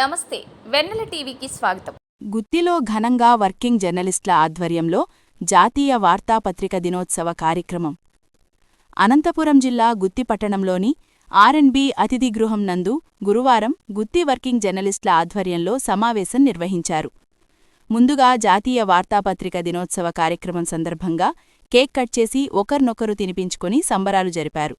నమస్తే వెన్నెల టీవీకి స్వాగతం. గుత్తిలో ఘనంగా వర్కింగ్ జర్నలిస్టుల ఆధ్వర్యంలో జాతీయ వార్తాపత్రిక దినోత్సవ కార్యక్రమం. అనంతపురం జిల్లా గుత్తి పట్టణంలోని ఆర్ఎన్బి అతిథి గృహం నందు గురువారం గుత్తి వర్కింగ్ జర్నలిస్టుల ఆధ్వర్యంలో సమావేశం నిర్వహించారు. ముందుగా జాతీయ వార్తాపత్రిక దినోత్సవ కార్యక్రమం సందర్భంగా కేక్ కట్ చేసి ఒకరినొకరు తినిపించుకొని సంబరాలు జరిపారు.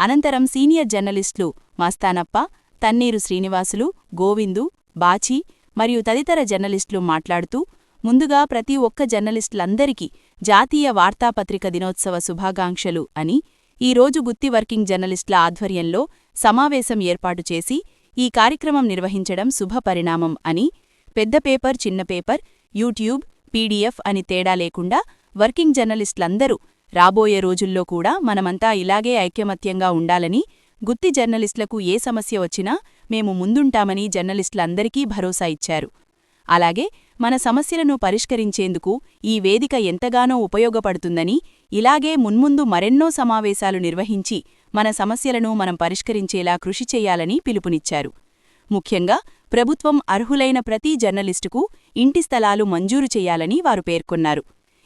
అనంతరం సీనియర్ జర్నలిస్టులు మస్తానప్ప తన్నీరు శ్రీనివాసులు గోవిందు బాచి మరియు తదితర జర్నలిస్టులు మాట్లాడుతూ ముందుగా ప్రతి ఒక్క జర్నలిస్టులందరికీ జాతీయ వార్తాపత్రిక దినోత్సవ శుభాకాంక్షలు అని ఈ రోజు గుత్తి వర్కింగ్ జర్నలిస్టుల ఆధ్వర్యంలో సమావేశం ఏర్పాటు చేసి ఈ కార్యక్రమం నిర్వహించడం శుభపరిణామం అని పెద్ద పేపర్ చిన్న పేపర్ యూట్యూబ్ పీడీఎఫ్ అని తేడా లేకుండా వర్కింగ్ జర్నలిస్టులందరూ రాబోయే రోజుల్లో కూడా మనమంతా ఇలాగే ఐక్యమత్యంగా ఉండాలని గుత్తి జర్నలిస్టులకు ఏ సమస్య వచ్చినా మేము ముందుంటామని జర్నలిస్టులందరికీ భరోసా ఇచ్చారు. అలాగే మన సమస్యలను పరిష్కరించేందుకు ఈ వేదిక ఎంతగానో ఉపయోగపడుతుందని ఇలాగే మున్ముందు మరెన్నో సమావేశాలు నిర్వహించి మన సమస్యలను మనం పరిష్కరించేలా కృషి చేయాలని పిలుపునిచ్చారు. ముఖ్యంగా ప్రభుత్వం అర్హులైన ప్రతి జర్నలిస్టుకు ఇంటి స్థలాలు మంజూరు చేయాలని వారు పేర్కొన్నారు.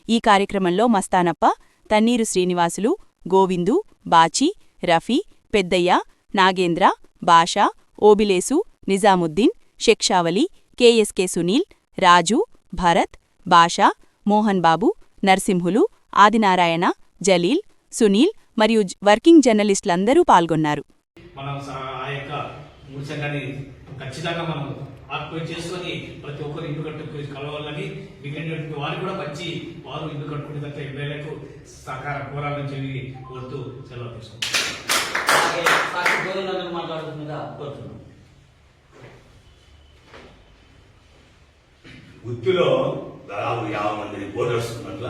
ఈ కార్యక్రమంలో మస్తానప్ప తన్నీరు శ్రీనివాసులు గోవిందు బాచి రఫీ పెద్దయ్య నాగేంద్ర బాషా ఓబిలేసు నిజాముద్దీన్ షెక్షావలి కేఎస్కే సునీల్ రాజు భరత్ బాషా మోహన్ బాబు నర్సింహులు ఆదినారాయణ జలీల్ సునీల్ మరియు వర్కింగ్ జర్నలిస్టులందరూ పాల్గొన్నారు. మనం ఆ యొక్క మూడు సంఘాన్ని ఖచ్చితంగా మనం ఆక్యుపై చేసుకొని ప్రతి ఒక్కరు ఇల్లు కట్టుకుని కలవాలని మిగిలినటువంటి వారు కూడా వచ్చి వారు ఇల్లు కట్టుకునేటట్లు ఎమ్మెల్యేలకు సహకారం కోరాలని చెప్పి కోరుతూ సెలవు తీసుకుంటారు అలాగే సాక్షి కోరుతున్నాం దాదాపు యాభై మంది రిపోర్టర్స్ ఉన్నట్ల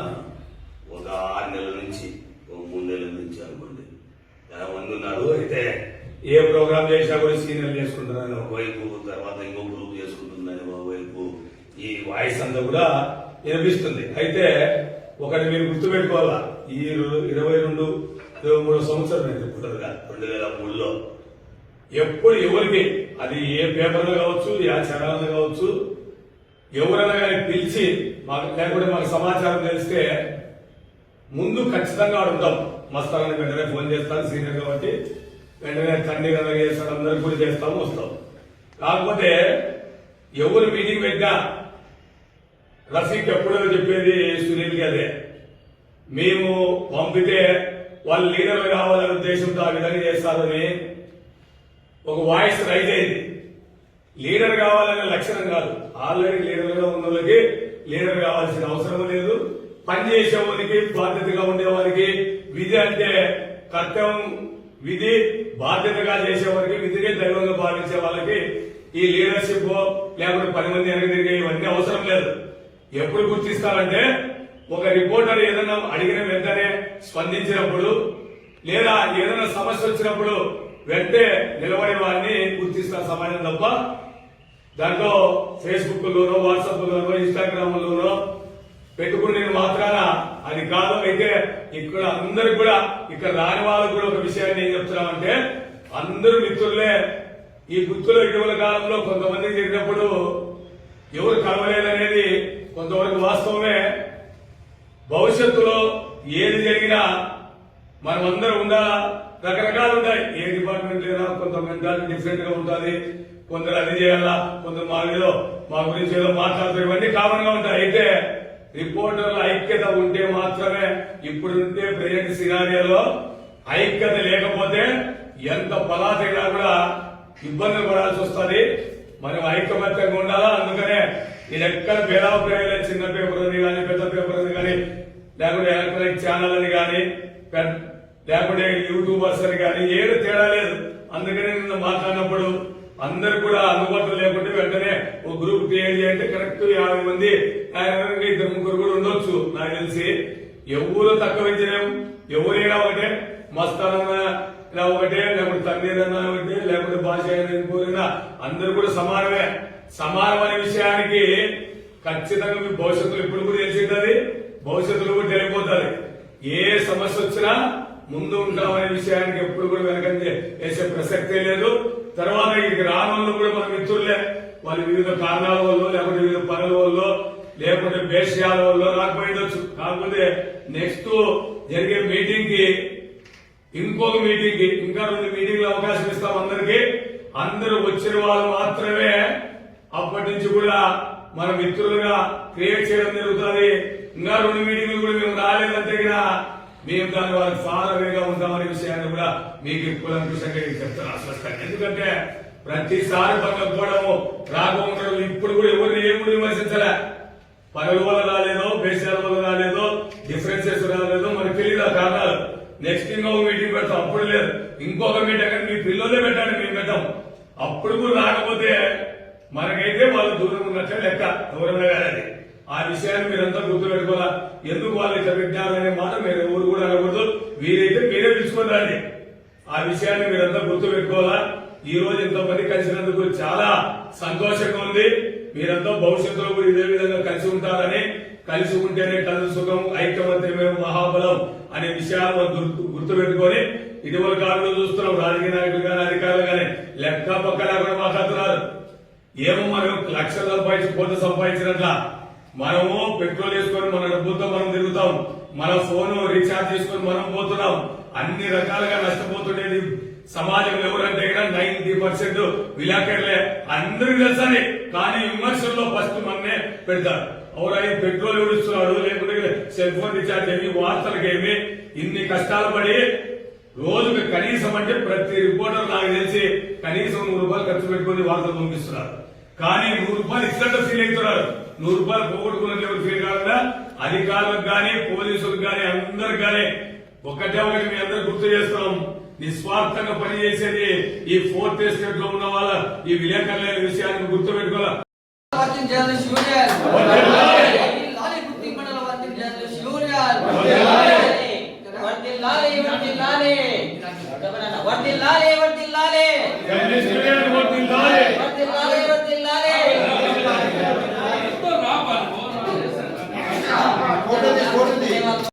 ఒక ఆరు నెలల నుంచి ఒక మూడు నెలల నుంచి అనుకోండి. యాభై మంది ఉన్నారు అయితే ఏ ప్రోగ్రామ్ చేసినా కూడా సీనియర్ చేసుకుంటున్నారని ఒకవైపు తర్వాత ఇంకో గ్రూప్ చేసుకుంటుందని ఒకవైపు ఈ వాయిస్ అంతా కూడా వినిపిస్తుంది. అయితే ఒకటి మీరు గుర్తుపెట్టుకోవాలా? ఈ ఇరవై రెండు ఇరవై మూడు సంవత్సరం నేను రిపోర్టర్గా రెండు వేల మూడులో. ఎప్పుడు ఎవరికి అది ఏ పేపర్లో కావచ్చు ఏ ఛానల్లో కావచ్చు ఎవరైనా కానీ పిలిచి మాకు లేకుంటే మాకు సమాచారం తెలిస్తే ముందు ఖచ్చితంగా అడుగుతాం. మస్తానని వెంటనే ఫోన్ చేస్తాను సీనియర్ కాబట్టి. వెంటనే తండ్రి కదా చేస్తాడు అందరికి కూడా చేస్తాము వస్తాం. కాకపోతే ఎవరు మీటింగ్ పెట్టినా రఫీక్ ఎప్పుడో చెప్పేది సునీల్కి అదే. మేము పంపితే వాళ్ళు లీడర్లు కావాలనే ఉద్దేశంతో ఆ విధంగా చేస్తారని ఒక వాయిస్ రైజ్ అయింది. లీడర్ కావాలనే లక్షణం కాదు. ఆల్రెడీ లీడర్గా ఉన్న వాళ్ళకి లీడర్ కావాల్సిన అవసరం లేదు. పని చేసేవానికి బాధ్యతగా ఉండేవారికి విధి అంటే కర్తవ్యం విధి బాధ్యతగా చేసేవారికి విధిని దైవంగా భావించే వాళ్ళకి ఈ లీడర్షిప్ లేకపోతే పది మంది వెనక తిరిగే ఇవన్నీ అవసరం లేదు. ఎప్పుడు గుర్తిస్తారంటే ఒక రిపోర్టర్ ఏదైనా అడిగిన వెంటనే స్పందించినప్పుడు లేదా ఏదైనా సమస్య వచ్చినప్పుడు వెంటనే నిలబడే వారిని గుర్తిస్తున్న సమాజం తప్ప దాంట్లో ఫేస్బుక్ లోనో వాట్సాప్ లోనో ఇన్స్టాగ్రామ్ లోనో పెట్టుకునే మాత్రాన అది కాదు. అయితే ఇక్కడ అందరికి కూడా ఇక్కడ రాని వాళ్ళకు కూడా ఒక విషయాన్ని ఏం చెప్తున్నామంటే అందరూ మిత్రులే. ఈ గుర్తులో ఇటీవల కాలంలో కొంతమంది జరిగినప్పుడు ఎవరు కలవలేదనేది కొంతవరకు వాస్తవమే. భవిష్యత్తులో ఏది జరిగినా మనం అందరం ఉండాలా రకరకాలు ఉంటాయి. ఏ డిపార్ట్మెంట్ లేదా కొంత మెంటాలిటీ డిఫరెంట్గా ఉంటుంది. కొందరు అది చేయాలా కొందరు మా ఏదో మా గురించి ఏదో మాట్లాడుతూ ఇవన్నీ కామన్గా ఉంటాయి. అయితే రిపోర్టర్ల ఐక్యత ఉంటే మాత్రమే ఇప్పుడు ఉంటే ప్రజెంట్ సినారియాలో ఐక్యత లేకపోతే ఎంత పలాతైనా కూడా ఇబ్బందులు పడాల్సి వస్తుంది. మనం ఐక్యమత్యంగా ఉండాలా? అందుకనే ఇది ఎక్కడ భేదాభిప్రాయాలు చిన్న పేపర్ అని కానీ పెద్ద పేపర్ అని కానీ లేకుంటే ఎలక్ట్రానిక్ ఛానల్ అని కానీ లేకుంటే యూట్యూబర్స్ అని కానీ ఏది తేడా లేదు. అందుకనే నిన్న మాట్లాడినప్పుడు అందరు కూడా అందుబాటులో లేకుంటే వెంటనే ఒక గ్రూప్ క్రియేట్ చేయంటే కరెక్ట్ యాభై మంది ఇద్దరు ముగ్గురు కూడా ఉండొచ్చు నాకు తెలిసి. ఎవరు తక్కువ ఇచ్చలేం ఎవరైనా ఒకటే మస్తానన్నా ఒకటే లేకపోతే తండ్రిదన్నా ఒకటే లేకపోతే భాష అయినా కోరినా అందరూ కూడా సమానమే. సమానం అనే విషయానికి ఖచ్చితంగా మీ భవిష్యత్తులో ఇప్పుడు కూడా తెలిసింటది భవిష్యత్తులో కూడా తెలియపోతుంది ఏ సమస్య వచ్చినా ముందు ఉంటామనే విషయానికి ఎప్పుడు కూడా వెనకంజే వేసే ప్రసక్తే లేదు. తర్వాత ఇక్కడికి రానుల్లో కూడా మన మిత్రులే వాళ్ళు వివిధ కారణాల వల్ల లేకపోతే వివిధ పనుల వల్ల లేకుంటే వేషయాల వల్ల రాకపోయిండొచ్చు కాకపోతే నెక్స్ట్ జరిగే మీటింగ్కి ఇంకొక మీటింగ్కి ఇంకా రెండు మీటింగ్లు అవకాశం ఇస్తాం అందరికి. అందరూ వచ్చిన వాళ్ళు మాత్రమే అప్పటి నుంచి కూడా మన మిత్రులుగా క్రియేట్ చేయడం జరుగుతుంది. ఇంకా రెండు మీటింగ్లు కూడా మేము రాలేదంటే కూడా మేము దాని వారికి ఫాలోవేగా ఉంటామనే విషయాన్ని కూడా మీకు కులంకుశంగా చెప్తాను అసలు ఎందుకంటే ప్రతిసారి పక్కకపోవడము రాకపోవడం ఇప్పుడు కూడా ఎవరిని ఏమి విమర్శించలే. పనుల వల్ల రాలేదో బేసాల వల్ల రాలేదో డిఫరెన్సెస్ రాలేదో మరి తెలియదు ఆ కారణాలు నెక్స్ట్ ఇంకొక మీటింగ్ పెడతాం. అప్పుడు లేదు. ఇంకొక మీటింగ్ కానీ మీ పిల్లలే పెట్టండి మేము పెట్టాం. అప్పుడు కూడా రాకపోతే వాళ్ళు దూరం ఉన్నట్లే లెక్క. దూరమే కాదు ఆ విషయాన్ని మీరంతా గుర్తు పెట్టుకోవాలా ఎందుకు వాళ్ళు ఇట్లా పెట్టారనే మాట మీరు ఎవరు కూడా అనకూడదు. వీరైతే మీరే పిలుచుకొని రండి. ఆ విషయాన్ని మీరంతా గుర్తు పెట్టుకోవాలా ఈ రోజు ఇంతమంది కలిసినందుకు చాలా సంతోషంగా ఉంది. మీరంతా భవిష్యత్తులో కూడా ఇదే విధంగా కలిసి ఉంటారని కలిసి ఉంటేనే కలిసి సుఖం ఐక్యమత్యమే మహాబలం అనే విషయాలు మనం గుర్తు గుర్తుపెట్టుకొని ఇటీవల కాలంలో చూస్తున్నాం. రాజకీయ నాయకులు కానీ అధికారులు కానీ లెక్క పక్కన ఏమో మనం లక్షలు సంపాదించి కోట్లు సంపాదించినట్ల. మనము పెట్రోల్ వేసుకొని మన డబ్బులతో మనం తిరుగుతాం. మన ఫోన్ రీఛార్జ్ చేసుకొని మనం పోతున్నాం. అన్ని రకాలుగా నష్టపోతుండేది. సమాజం ఎవరంటే నైన్టీ పర్సెంట్ విలాకెట్లే. అందరూ తెలుసని. కానీ విమర్శల్లో ఫస్ట్ మనమే పెడతారు. ఎవరైనా పెట్రోల్ ఎవరిస్తున్నాడు లేకుంటే సెల్ ఫోన్ రీఛార్జ్ ఏమి? వార్తలకేమి? ఇన్ని కష్టాలు పడి రోజుకి కనీసం అంటే ప్రతి రిపోర్టర్ నాకు తెలిసి కనీసం నూరు రూపాయలు ఖర్చు పెట్టుకుని వార్తలు పంపిస్తున్నారు. కానీ నూరు రూపాయలు ఇచ్చినట్టు ఫీల్ అవుతున్నారు. నూరు రూపాయలు పోగొట్టుకున్నట్టు ఎవరు ఫీల్ కాకుండా అధికారులకు కానీ పోలీసులకు కానీ అందరికి కానీ ఒకటే ఒకటి మీ అందరు గుర్తు చేస్తున్నాం. నిస్వార్థంగా పనిచేసేది ఈ ఫోర్త్ ఎస్టేట్లో ఉన్న వాళ్ళ ఈ విలేకరుల విషయాన్ని గుర్తు పెట్టుకోవాలి ವರ್ದಿಲ್ಲಾಲೆ ವರ್ದಿಲ್ಲಾಲೆ ಗಮನ ವರ್ದಿಲ್ಲಾಲೆ ವರ್ದಿಲ್ಲಾಲೆ ವರ್ದಿಲ್ಲಾಲೆ ವರ್ದಿಲ್ಲಾಲೆ